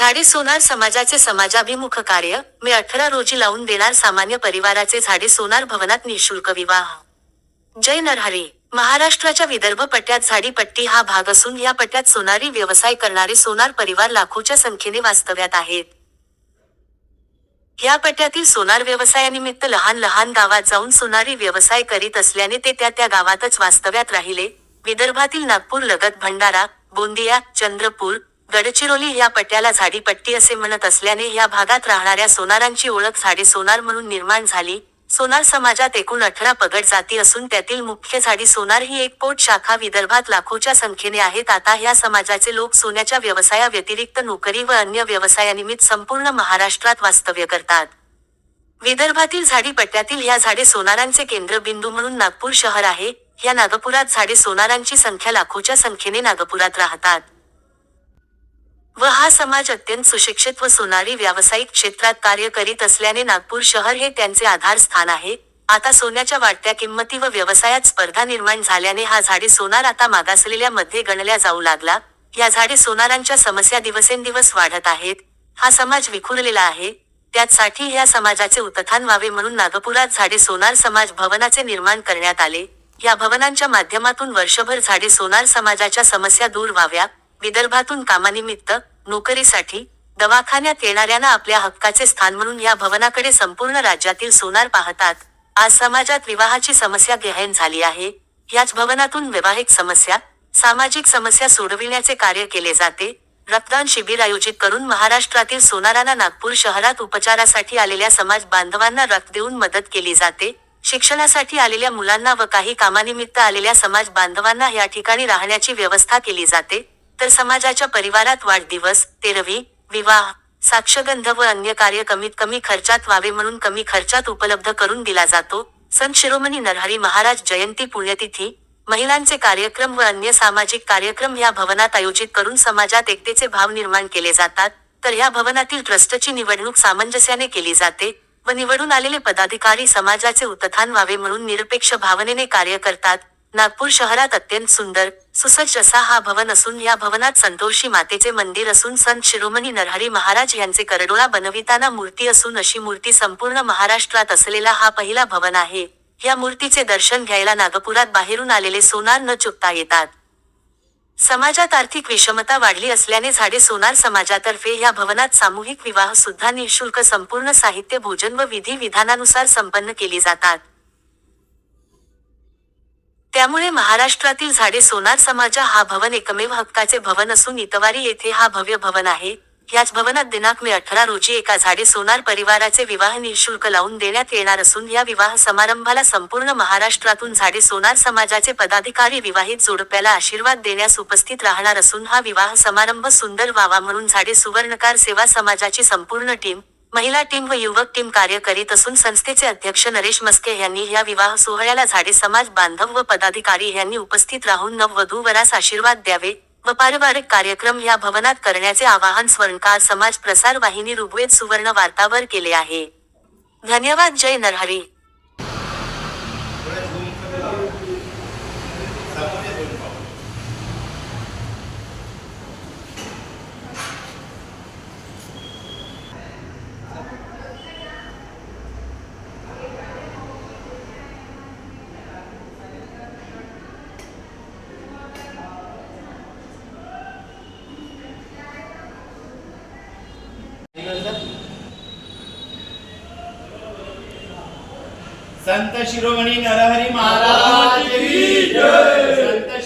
झाडे सोनार समाजाचे समाजाभिमुख कार्य. मे अठरा रोजी लावून देणार सामान्य परिवाराचे झाडे सोनार भवनात निशुल्क विवाह. जय नरहरी. महाराष्ट्राच्या विदर्भ पट्ट्यात झाडीपट्टी हा भाग असून या पट्ट्यात सोनारी व्यवसाय करणारे सोनार परिवार लाखोच्या संख्येने वास्तव्यात आहेत. या पट्ट्यातील सोनार व्यवसायानिमित्त लहान लहान गावात जाऊन सोनारी व्यवसाय करीत असल्याने ते त्या त्या गावातच वास्तव्यात राहिले. विदर्भातील नागपूर लगत भंडारा गोंदिया चंद्रपूर गडचिरोली या पट्ट्याला झाडीपट्टी असे म्हणत असल्याने या भागात राहणाऱ्या सोनारांची ओळख झाडे सोनार म्हणून निर्माण झाली. सोनार समाजात एकूण अठरा पगड जाती असून त्यातील मुख्य झाडी सोनार ही एक पोट शाखा विदर्भात लाखोच्या संख्येने आहेत. आता या समाजाचे लोक सोन्याच्या व्यवसाया व्यतिरिक्त नोकरी व अन्य व्यवसायानिमित्त संपूर्ण महाराष्ट्रात वास्तव्य करतात. विदर्भातील झाडी पट्ट्यातील ह्या झाडे सोनारांचे केंद्रबिंदू म्हणून नागपूर शहर आहे. या नागपुरात झाडे सोनारांची संख्या लाखोच्या संख्येने नागपुरात राहतात. व हा समाज अत्यंत सुशिक्षित व सोनारी व्यावसायिक क्षेत्रात कार्य करीत असल्याने नागपूर शहर हे त्यांचे आधारस्थान आहे. आता सोन्याच्या वाढत्या किंमती व व्यवसायात स्पर्धा निर्माण झाल्याने हा झाडे सोनार आता मागासलेल्या मध्ये गणल्या जाऊ लागला. या झाडे सोनारांच्या समस्या दिवसेंदिवस वाढत आहेत. हा समाज विखुरलेला आहे. त्यासाठी ह्या समाजाचे उत्थान व्हावे म्हणून नागपुरात झाडे सोनार समाज भवनाचे निर्माण करण्यात आले. या भवनांच्या माध्यमातून वर्षभर झाडे सोनार समाजाच्या समस्या दूर व्हाव्या. विदर्भातून कामानिमित्त नोकरीसाठी दवाखान्यात येणाऱ्यांना आपल्या हक्काचे स्थान म्हणून या भवनाकडे संपूर्ण राज्यातील सोनार पाहतात. आज समाजात विवाहाची समस्या गहन झाली आहे. याच भवनातून वैवाहिक समस्या सामाजिक समस्या सोडविण्याचे कार्य केले जाते. रक्तदान शिबिर आयोजित करून महाराष्ट्रातील सोनारांना नागपूर शहरात उपचारासाठी आलेल्या समाज बांधवांना रक्त देऊन मदत केली जाते. शिक्षणासाठी आलेल्या मुलांना व काही कामानिमित्त आलेल्या समाज बांधवांना या ठिकाणी राहण्याची व्यवस्था केली जाते. तर समाजाच्या परिवारात वाढदिवस तेरवी विवाह साक्षगंध व अन्य कार्य कमीत कमी खर्चात व्हावे म्हणून कमी खर्चात उपलब्ध करून दिला जातो. संत शिरोमणी नरहरी महाराज जयंती पुण्यतिथी महिलांचे कार्यक्रम व अन्य सामाजिक कार्यक्रम या भवनात आयोजित करून समाजात एकतेचे भाव निर्माण केले जातात. तर या भवनातील ट्रस्टची निवडणूक सामंजस्याने केली जाते व निवडून आलेले पदाधिकारी समाजाचे उत्थान व्हावे म्हणून निरपेक्ष भावनेने कार्य करतात. नागपूर शहरात अत्यंत सुंदर सुसज्ज असा हा भवन असून या भवनात संतोषी मातेचे मंदिर असून संत शिरोमणी नरहरी महाराज यांचे करडोळा बनविताना मूर्ती असून अशी मूर्ती संपूर्ण महाराष्ट्रात असलेला हा पहिला भवन आहे. या मूर्तीचे दर्शन घ्यायला नागपुरात बाहेरून आलेले सोनार न चुकता येतात. समाजात आर्थिक विषमता वाढली असल्याने झाडे सोनार समाजातर्फे या भवनात सामूहिक विवाह सुद्धा निशुल्क संपूर्ण साहित्य भोजन व विधी विधानानुसार संपन्न केली जातात. त्यामुळे महाराष्ट्रातील झाडे सोनार समाजा हा भवन एकमेव हक्काचे भवन असून इतवारी येथे हा भव्य भवन आहे. याच भवनात दिनांक मे अठरा रोजी एका झाडे सोनार परिवाराचे विवाह निशुल्क लावून देण्यात येणार असून या विवाह समारंभाला संपूर्ण महाराष्ट्रातून झाडे सोनार समाजाचे पदाधिकारी विवाहित जोडप्याला आशीर्वाद देण्यास उपस्थित राहणार असून हा विवाह समारंभ सुंदर व्हावा म्हणून झाडे सुवर्णकार सेवा समाजाची संपूर्ण टीम महिला टीम व युवक टीम कार्य करीत असून संस्थेचे अध्यक्ष नरेश मस्के यांनी या विवाह सोहळ्याला झाडे समाज बांधव व पदाधिकारी यांनी उपस्थित राहून नववधू वरास आशीर्वाद द्यावे व पारिवारिक कार्यक्रम या भवनात करण्याचे आवाहन स्वर्णकार समाज प्रसार वाहिनी ऋग्वेद सुवर्ण वार्तावर केले आहे. धन्यवाद जय नरहरी. संत शिरोमणी नरहरी महाराज संत